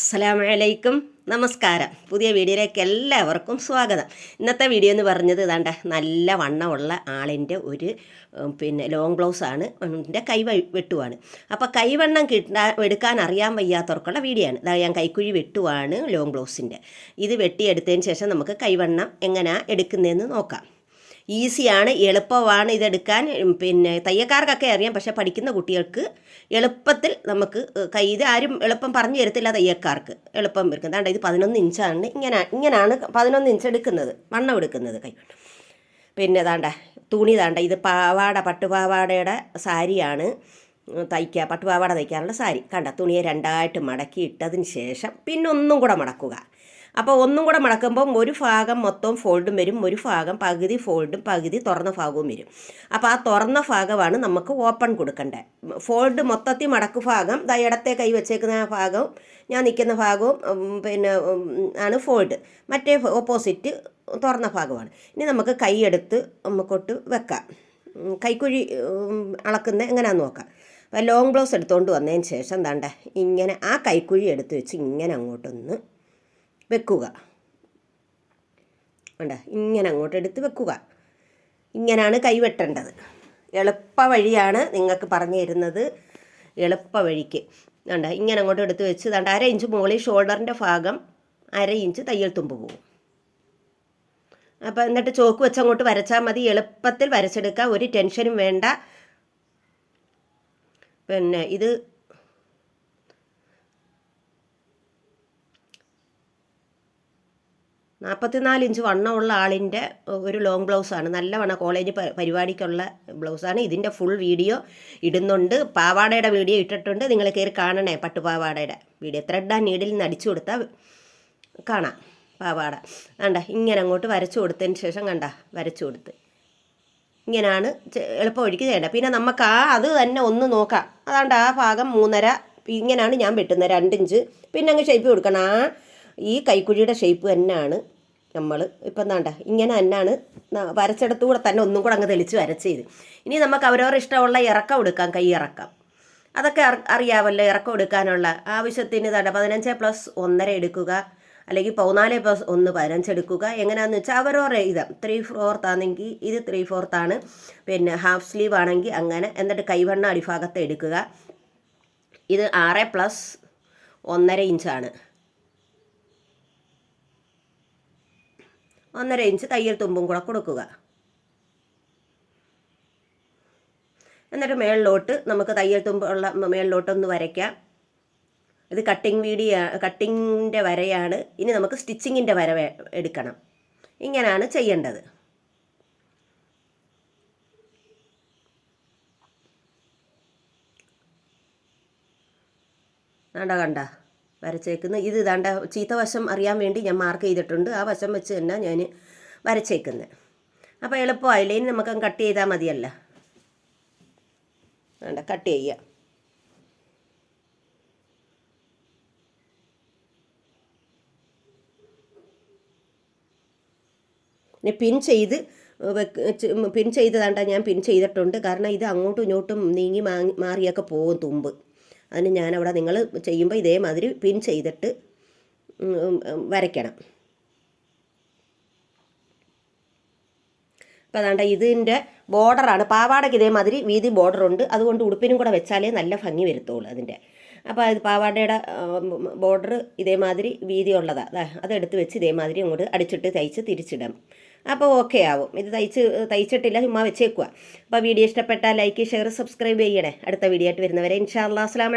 അസ്സലാമലൈക്കും. നമസ്കാരം. പുതിയ വീഡിയോയിലേക്ക് എല്ലാവർക്കും സ്വാഗതം. ഇന്നത്തെ വീഡിയോ എന്ന് പറഞ്ഞത് ഇതാണ്ട നല്ല വണ്ണമുള്ള ആളിന്റെ ഒരു പിന്നെ ലോങ് ബ്ലൗസാണ് എന്റെ കൈ വെട്ടുവാണ്. അപ്പോൾ കൈവണ്ണം കിട്ടാ എടുക്കാൻ അറിയാൻ വയ്യാത്തവർക്കുള്ള വീഡിയോ ആണ്. ഇതാ ഞാൻ കൈക്കുഴി വെട്ടുവാണ് ലോങ് ബ്ലൗസിന്റെ ഇത് വെട്ടിയെടുത്തതിന് ശേഷം നമുക്ക് കൈവണ്ണം എങ്ങനെയാണ് എടുക്കുന്നതെന്ന് നോക്കാം. ഈസിയാണ് എളുപ്പമാണ് ഇതെടുക്കാൻ. പിന്നെ തയ്യക്കാർക്കൊക്കെ അറിയാം പക്ഷേ പഠിക്കുന്ന കുട്ടികൾക്ക് എളുപ്പത്തിൽ നമുക്ക് കൈ ഇത് ആരും എളുപ്പം പറഞ്ഞു തരത്തില്ല തയ്യക്കാർക്ക് എളുപ്പം എടുക്കുന്നത്. അതുകൊണ്ട് ഇത് പതിനൊന്ന് ഇഞ്ചാണ്. ഇങ്ങനെ ഇങ്ങനെയാണ് പതിനൊന്ന് ഇഞ്ച് എടുക്കുന്നത്. വണ്ണം എടുക്കുന്നത് കൈ പിന്നെ താണ്ട തുണി താണ്ട ഇത് പാവാട പട്ടുപാവാടയുടെ സാരിയാണ്. തയ്ക്കുക പട്ടുപാവാട തയ്ക്കാനുള്ള സാരി. കണ്ട തുണിയെ രണ്ടായിട്ട് മടക്കി ഇട്ടതിന് ശേഷം പിന്നൊന്നും കൂടെ മടക്കുക. അപ്പോൾ ഒന്നും കൂടെ മടക്കുമ്പം ഒരു ഭാഗം മൊത്തം ഫോൾഡും വരും ഒരു ഭാഗം പകുതി ഫോൾഡും പകുതി തുറന്ന ഭാഗവും വരും. അപ്പോൾ ആ തുറന്ന ഭാഗമാണ് നമുക്ക് ഓപ്പൺ കൊടുക്കേണ്ടത് ഫോൾഡ് മൊത്തത്തിൽ മടക്ക് ഭാഗം ദാ ഇടത്തെ കൈ വെച്ചേക്കുന്ന ഭാഗവും ഞാൻ നിൽക്കുന്ന ഭാഗവും പിന്നെ ആണ് ഫോൾഡ്. മറ്റേ ഓപ്പോസിറ്റ് തുറന്ന ഭാഗമാണ്. ഇനി നമുക്ക് കൈയെടുത്ത് നമുക്കൊട്ട് വെക്കാം. കൈക്കുഴി അളക്കുന്ന എങ്ങനെയാണെന്ന് നോക്കാം. അപ്പോൾ ലോങ് ബ്ലൗസ് എടുത്തുകൊണ്ട് വന്നതിന് ശേഷം എന്താണ്ട ഇങ്ങനെ ആ കൈക്കുഴി എടുത്ത് വെച്ച് ഇങ്ങനെ അങ്ങോട്ടൊന്ന് വെക്കുക. വേണ്ട ഇങ്ങനെ അങ്ങോട്ട് എടുത്ത് വെക്കുക. ഇങ്ങനെയാണ് കൈവെട്ടേണ്ടത് എളുപ്പ വഴിയാണ് നിങ്ങൾക്ക് പറഞ്ഞു തരുന്നത് എളുപ്പ വഴിക്ക്. വേണ്ട ഇങ്ങനെ അങ്ങോട്ട് എടുത്ത് വെച്ച് വേണ്ട അര ഇഞ്ച് മുകളിൽ ഷോൾഡറിന്റെ ഭാഗം അര ഇഞ്ച് തയ്യൽ തുമ്പ് പോകും അപ്പോൾ എന്നിട്ട് ചോക്ക് വെച്ച് അങ്ങോട്ട് വരച്ചാൽ മതി. എളുപ്പത്തിൽ വരച്ചെടുക്കാം ഒരു ടെൻഷനും വേണ്ട. പിന്നെ ഇത് നാൽപ്പത്തിനാല് ഇഞ്ച് വണ്ണമുള്ള ആളിന്റെ ഒരു ലോങ് ബ്ലൗസാണ് നല്ല വണ്ണം കോളേജ് പരിപാടിക്കുള്ള ബ്ലൗസാണ് ഇതിന്റെ ഫുൾ വീഡിയോ ഇടുന്നുണ്ട്. പാവാടയുടെ വീഡിയോ ഇട്ടിട്ടുണ്ട്. നിങ്ങൾ കയറി കാണണേ പട്ടുപാവാടയുടെ വീഡിയോ ത്രെഡ് ആ നീഡിൽ നിന്ന് അടിച്ചു കൊടുത്താൽ കാണാം പാവാട. കണ്ട ഇങ്ങനെ അങ്ങോട്ട് വരച്ചു കൊടുത്തതിന് ശേഷം കണ്ട വരച്ചു കൊടുത്ത്. ഇങ്ങനെയാണ് എളുപ്പം ഒഴുക്കി ചെയ്യേണ്ടത് പിന്നെ നമുക്ക് ആ അത് തന്നെ ഒന്ന് നോക്കാം. അതാണ്ട് ആ ഭാഗം മൂന്നര ഇങ്ങനെയാണ് ഞാൻ വെട്ടുന്നത്. രണ്ടിഞ്ച് പിന്നെ അങ്ങ് ഷേപ്പ് കൊടുക്കണം. ആ ഈ കൈക്കുഴിയുടെ ഷേപ്പ് തന്നെയാണ് നമ്മൾ ഇപ്പം എന്താണ്ട ഇങ്ങനെ തന്നെയാണ് വരച്ചെടുത്തു വരച്ചെടുത്തുകൂടെ തന്നെ ഒന്നും കൂടെ അങ്ങ് തെളിച്ച് വരച്ചത് ഇനി നമുക്ക് അവരവരുടെ ഇഷ്ടമുള്ള ഇറക്കം എടുക്കാം കൈ ഇറക്കം. അതൊക്കെ അറി- അറിയാമല്ലോ ഇറക്കം എടുക്കാനുള്ള. ആവശ്യത്തിന് തട പതിനഞ്ച് പ്ലസ് ഒന്നര എടുക്കുക അല്ലെങ്കിൽ പതിനാല് പ്ലസ് ഒന്ന് പതിനഞ്ച് എടുക്കുക എങ്ങനെയാണെന്ന് വെച്ചാൽ അവരോരെ ഇത്. ത്രീ ഫോർത്ത് ആണെങ്കിൽ ഇത് ത്രീ ഫോർത്ത് ആണ്. പിന്നെ ഹാഫ് സ്ലീവ് ആണെങ്കിൽ അങ്ങനെ എന്നിട്ട് കൈവണ്ണ അടിഭാഗത്ത് എടുക്കുക. ഇത് ആറ് പ്ലസ് ഒന്നര ഇഞ്ചാണ്. ഒന്നര ഇഞ്ച് തയ്യൽ തുമ്പും കൂടെ കൊടുക്കുക. എന്നിട്ട് മേളിലോട്ട് നമുക്ക് തയ്യൽ തുമ്പുള്ള മേളിലോട്ടൊന്ന് വരയ്ക്കാം. ഇത് കട്ടിങ് വീഡിയോ കട്ടിങ്ങിന്റെ വരയാണ്. ഇനി നമുക്ക് സ്റ്റിച്ചിങ്ങിന്റെ വര എടുക്കണം. ഇങ്ങനെയാണ് ചെയ്യേണ്ടത്. വേണ്ട കണ്ട? വരച്ചേക്കുന്ന. ഇത് ഇതാണ്ട ചീത്ത വശം അറിയാൻ വേണ്ടി ഞാൻ മാർക്ക് ചെയ്തിട്ടുണ്ട്. ആ വശം വെച്ച് തന്നെ ഞാൻ വരച്ചേക്കുന്നത് അപ്പോൾ എളുപ്പമായില്ലേ? ഇനി നമുക്ക് കട്ട് ചെയ്താൽ മതിയല്ല. വേണ്ട കട്ട് ചെയ്യാം. പിന്നെ പിൻ ചെയ്ത് പിൻ ചെയ്തതാണ്ട ഞാൻ പിൻ ചെയ്തിട്ടുണ്ട്. കാരണം ഇത് അങ്ങോട്ടും ഇങ്ങോട്ടും നീങ്ങി മാറിയൊക്കെ പോകും തുമ്പ്. അതിന് ഞാൻ ഞാനവിടെ നിങ്ങൾ ചെയ്യുമ്പോൾ ഇതേമാതിരി പിൻ ചെയ്തിട്ട് വരയ്ക്കണം. അപ്പോൾ അതാണ്ട് ഇതിന്റെ ബോർഡറാണ് പാവാടയ്ക്ക് ഇതേമാതിരി വീതി ബോർഡറുണ്ട് അതുകൊണ്ട് ഉടുപ്പിനും കൂടെ വെച്ചാലേ നല്ല ഭംഗി വരുത്തുള്ളൂ അതിന്റെ. അപ്പോൾ അത് പാവാടയുടെ ബോർഡർ ഇതേമാതിരി വീതി ഉള്ളതാണ് അതെടുത്ത് വെച്ച് ഇതേമാതിരി അങ്ങോട്ട് അടിച്ചിട്ട് തയ്ച്ച് തിരിച്ചിടാം. അപ്പോൾ ഓക്കെ ആവും. ഇത് തയ്ച്ച് തയ്ച്ചിട്ടില്ല ചുമ്മാ വെച്ചേക്കുക അപ്പോൾ വീഡിയോ ഇഷ്ടപ്പെട്ടാൽ ലൈക്ക് ഷെയർ സബ്സ്ക്രൈബ് ചെയ്യണേ. അടുത്ത വീഡിയോ ആയിട്ട് വരുന്നവരെ. ഇൻഷാ അല്ലാ അസ്ലാം